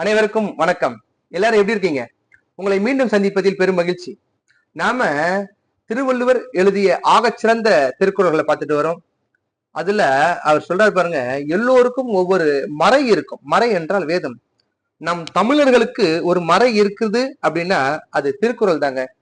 அனைவருக்கும் வணக்கம். எல்லாரும் எப்படி இருக்கீங்க? உங்களை மீண்டும் சந்திப்பதில் பெரும் மகிழ்ச்சி. நாம திருவள்ளுவர் எழுதிய ஆகச்சிறந்த திருக்குறள்களை பார்த்துட்டு வரோம். அதுல அவர் சொல்றாரு பாருங்க எல்லோருக்கும் ஒவ்வொரு மறை இருக்கும். மறை என்றால் வேதம். நம் தமிழர்களுக்கு ஒரு மறை இருக்குது அப்படின்னா அது திருக்குறள் தாங்க.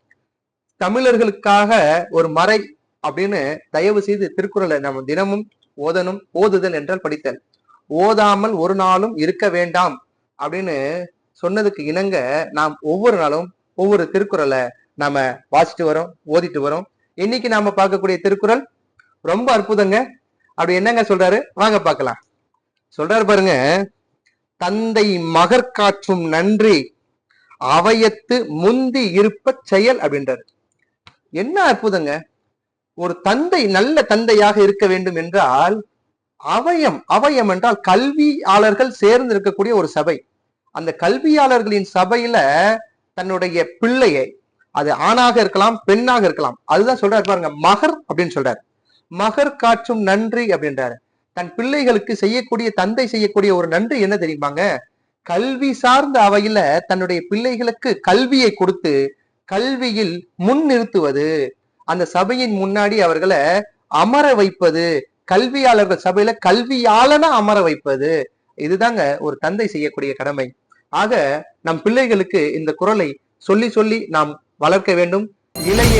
தமிழர்களுக்காக ஒரு மறை அப்படின்னு தயவு செய்து திருக்குறளை நம்ம தினமும் ஓதனும் ஓதுதல் என்றால் படித்தல். ஓதாமல் ஒரு நாளும் இருக்க வேண்டாம். அப்படின்னு சொன்னதுக்கு இணங்க நாம் ஒவ்வொரு நாளும் ஒவ்வொரு திருக்குறளை நாம வாசிட்டு வரோம் ஓதிட்டு வரோம். இன்னைக்கு நாம பார்க்கக்கூடிய திருக்குறள் ரொம்ப அற்புதங்க. அப்படி என்னங்க சொல்றாரு? வாங்க பார்க்கலாம். சொல்றாரு பாருங்க. தந்தை மகர் காற்றும் நன்றி அவையத்து முந்தி இருப்ப செயல் அப்படின்றாரு. என்ன அற்புதங்க? ஒரு தந்தை நல்ல தந்தையாக இருக்க வேண்டும் என்றால் அவயம் அவயம் என்றால் கல்வியாளர்கள் சேர்ந்து இருக்கக்கூடிய ஒரு சபை. அந்த கல்வியாளர்களின் சபையில தன்னுடைய பிள்ளையை அது ஆணாக இருக்கலாம் பெண்ணாக இருக்கலாம் அதுதான் சொல்றாரு பாருங்க மகர் அப்படின்னு சொல்றாரு. மகர் காற்றும் நன்றி அப்படின்றாரு. தன் பிள்ளைகளுக்கு செய்யக்கூடிய தந்தை செய்யக்கூடிய ஒரு நன்றி என்ன தெரியுமாங்க? கல்வி சார்ந்த அவையில தன்னுடைய பிள்ளைகளுக்கு கல்வியை கொடுத்து கல்வியில் முன் நிறுத்துவது அந்த சபையின் முன்னாடி அவர்களை அமர வைப்பது கல்வியாளர்கள் சபையில கல்வியாளன அமர வைப்பது இதுதாங்க ஒரு தந்தை செய்யக்கூடிய கடமை. ஆக நம் பிள்ளைகளுக்கு இந்த குரலை சொல்லி சொல்லி நாம் வளர்க்க வேண்டும். இளைய